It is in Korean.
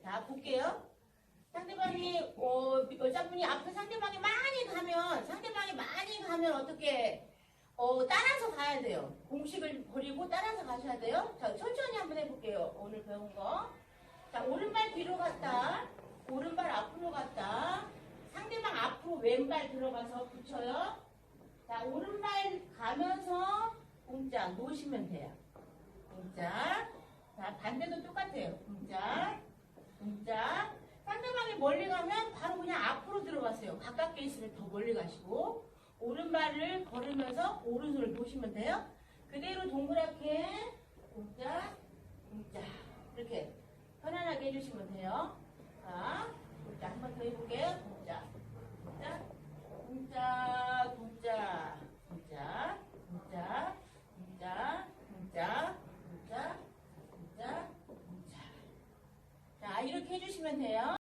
자, 볼게요. 상대방이, 어, 여자분이 앞에 상대방이 많이 가면, 상대방이 많이 가면 어떻게, 어, 따라서 가야 돼요. 공식을 버리고 따라서 가셔야 돼요. 자, 천천히 한번 해볼게요. 오늘 배운 거. 자, 오른발 뒤로 갔다. 오른발 앞으로 갔다. 상대방 앞으로 왼발 들어가서 붙여요. 자, 오른발 가면서 공짝 놓으시면 돼요. 공짝. 자, 반대도 똑같아요. 공짝. 공짝. 상대방이 멀리 가면 바로 그냥 앞으로 들어가세요. 가깝게 있으면 더 멀리 가시고. 오른발을 걸으면서 오른손을 놓으시면 돼요. 그대로 동그랗게 공짝, 공짝. 이렇게 편안하게 해주시면 돼요. 자, 이렇게 해주시면 돼요.